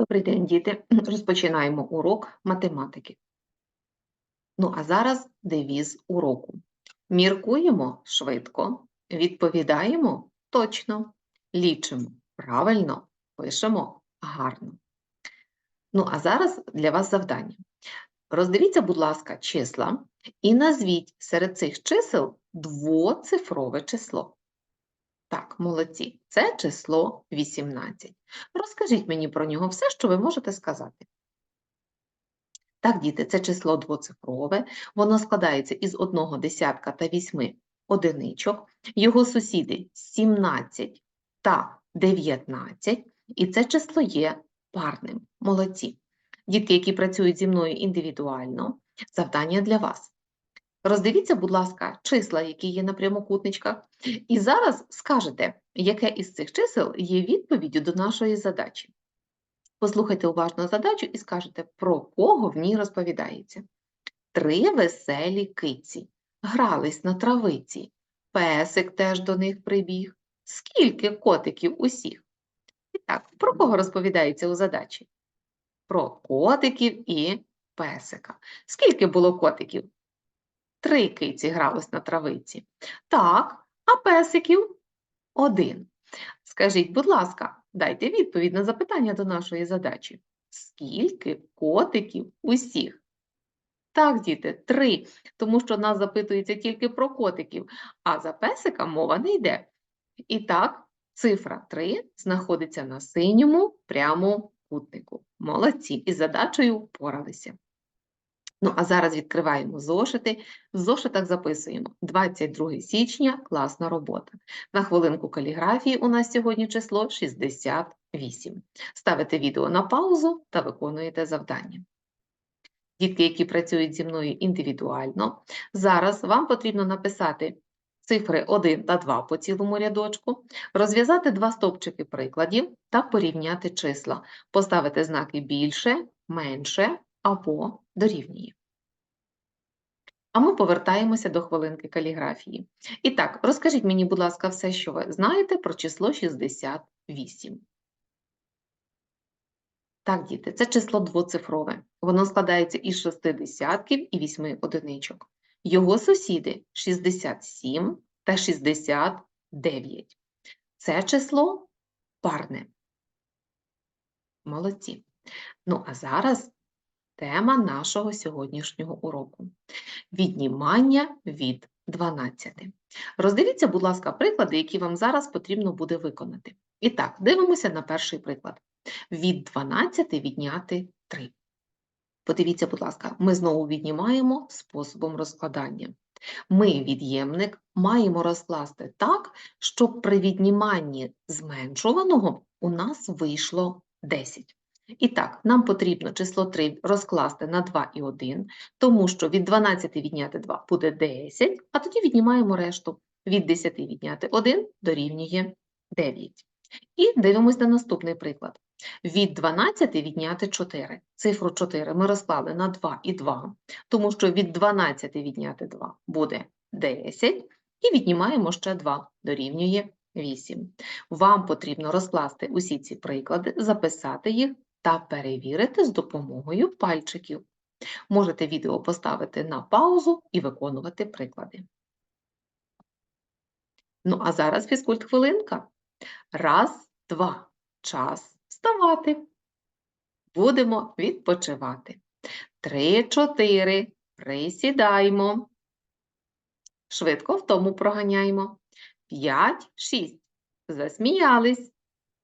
Добрий день, діти. Розпочинаємо урок математики. Ну, а зараз девіз уроку. Міркуємо швидко, відповідаємо точно, лічимо правильно, пишемо гарно. Ну, а зараз для вас завдання. Роздивіться, будь ласка, числа і назвіть серед цих чисел двоцифрове число. Молодці. Це число 18. Розкажіть мені про нього все, що ви можете сказати. Так, діти, це число двоцифрове, воно складається із одного десятка та вісьми одиничок, його сусіди 17 та 19, і це число є парним. Молодці. Дітки, які працюють зі мною індивідуально, завдання для вас. Роздивіться, будь ласка, числа, які є на прямокутничках, і зараз скажете, яке із цих чисел є відповіддю до нашої задачі. Послухайте уважно задачу і скажете, про кого в ній розповідається. Три веселі киці грались на травиці, песик теж до них прибіг. Скільки котиків усіх? І так, про кого розповідається у задачі? Про котиків і песика. Скільки було котиків? Три киці грались на травиці. Так, а песиків один. Скажіть, будь ласка, дайте відповідь на запитання до нашої задачі. Скільки котиків усіх? Так, діти, три, тому що нас запитується тільки про котиків, а за песика мова не йде. І так, цифра 3 знаходиться на синьому прямокутнику. Молодці, із задачею впоралися. Ну, а зараз відкриваємо зошити. В зошитах записуємо 22 січня, класна робота. На хвилинку каліграфії у нас сьогодні число 68. Ставите відео на паузу та виконуєте завдання. Дітки, які працюють зі мною індивідуально, зараз вам потрібно написати цифри 1 та 2 по цілому рядочку, розв'язати два стовпчики прикладів та порівняти числа, поставити знаки більше, менше або дорівнює. А ми повертаємося до хвилинки каліграфії. І так, розкажіть мені, будь ласка, все, що ви знаєте про число 68. Так, діти, це число двоцифрове. Воно складається із шести десятків і вісьми одиничок. Його сусіди 67 та 69. Це число парне. Молодці. Ну, а зараз тема нашого сьогоднішнього уроку. Віднімання від 12. Роздивіться, будь ласка, приклади, які вам зараз потрібно буде виконати. І так, дивимося на перший приклад. Від 12 відняти 3. Подивіться, будь ласка, ми знову віднімаємо способом розкладання. Ми, від'ємник, маємо розкласти так, щоб при відніманні зменшуваного у нас вийшло 10. І так, нам потрібно число 3 розкласти на 2 і 1, тому що від 12 відняти 2 буде 10, а тоді віднімаємо решту. Від 10 відняти 1 дорівнює 9. І дивимося на наступний приклад. Від 12 відняти 4. Цифру 4 ми розклали на 2 і 2, тому що від 12 відняти 2 буде 10, і віднімаємо ще 2, дорівнює 8. Вам потрібно розкласти усі ці приклади, записати їх та перевірити з допомогою пальчиків. Можете відео поставити на паузу і виконувати приклади. Ну, а зараз фізкульт хвилинка. Раз, два. Час вставати. Будемо відпочивати. Три, чотири. Присідаємо. Швидко втому проганяємо. П'ять, шість. Засміялись.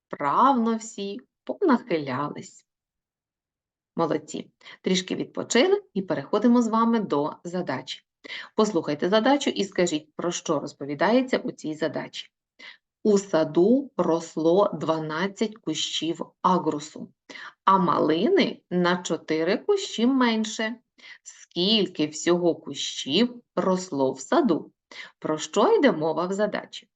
Правно всі понахилялись. Молодці. Трішки відпочили і переходимо з вами до задачі. Послухайте задачу і скажіть, про що розповідається у цій задачі. У саду росло 12 кущів агрусу, а малини на 4 кущі менше. Скільки всього кущів росло в саду? Про що йде мова в задачі?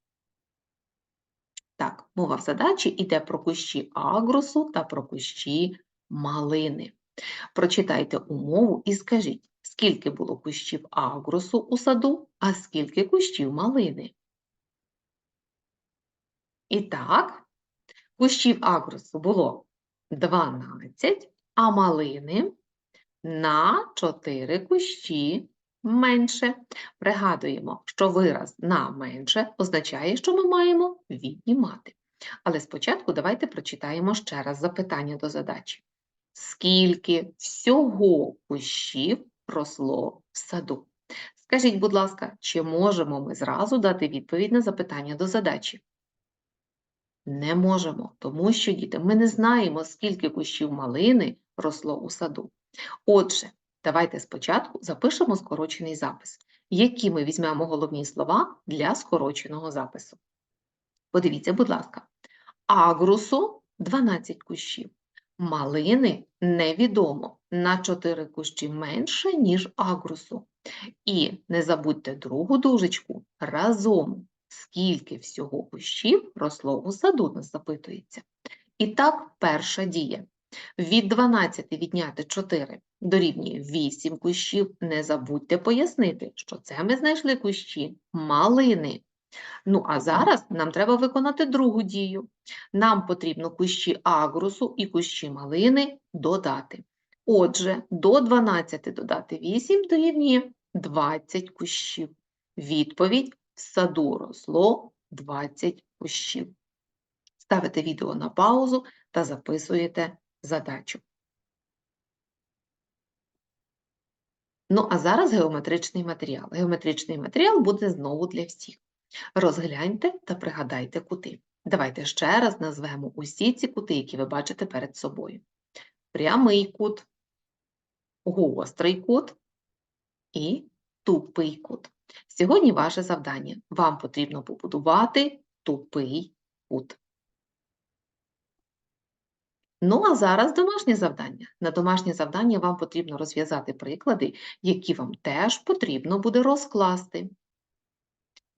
Так, мова в задачі йде про кущі агрусу та про кущі малини. Прочитайте умову і скажіть, скільки було кущів агрусу у саду, а скільки кущів малини? І так, кущів агрусу було 12, а малини на 4 кущі менше. Пригадуємо, що вираз на менше означає, що ми маємо віднімати. Але спочатку давайте прочитаємо ще раз запитання до задачі. Скільки всього кущів росло в саду? Скажіть, будь ласка, чи можемо ми зразу дати відповідь на запитання до задачі? Не можемо, тому що, діти, ми не знаємо, скільки кущів малини росло у саду. Отже, давайте спочатку запишемо скорочений запис. Які ми візьмемо головні слова для скороченого запису? Подивіться, будь ласка, агрусу 12 кущів. Малини невідомо на 4 кущі менше, ніж агрусу. І не забудьте другу дужечку разом. Скільки всього кущів росло у саду, нас запитується. І так, перша дія. Від 12 відняти 4 дорівнює 8 кущів. Не забудьте пояснити, що це ми знайшли кущі малини. Ну, а зараз нам треба виконати другу дію. Нам потрібно кущі агрусу і кущі малини додати. Отже, до 12 додати 8 дорівнює 20 кущів. Відповідь в саду росло 20 кущів. Ставите відео на паузу та записуєте задачу. Ну, а зараз геометричний матеріал. Геометричний матеріал буде знову для всіх. Розгляньте та пригадайте кути. Давайте ще раз назвемо усі ці кути, які ви бачите перед собою. Прямий кут, гострий кут і тупий кут. Сьогодні ваше завдання. Вам потрібно побудувати тупий кут. Ну, а зараз домашнє завдання. На домашнє завдання вам потрібно розв'язати приклади, які вам теж потрібно буде розкласти.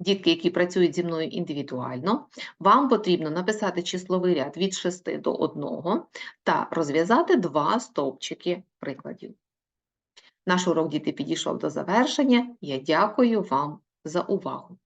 Дітки, які працюють зі мною індивідуально, вам потрібно написати числовий ряд від 6 до 1 та розв'язати два стовпчики прикладів. Наш урок діти підійшов до завершення. Я дякую вам за увагу.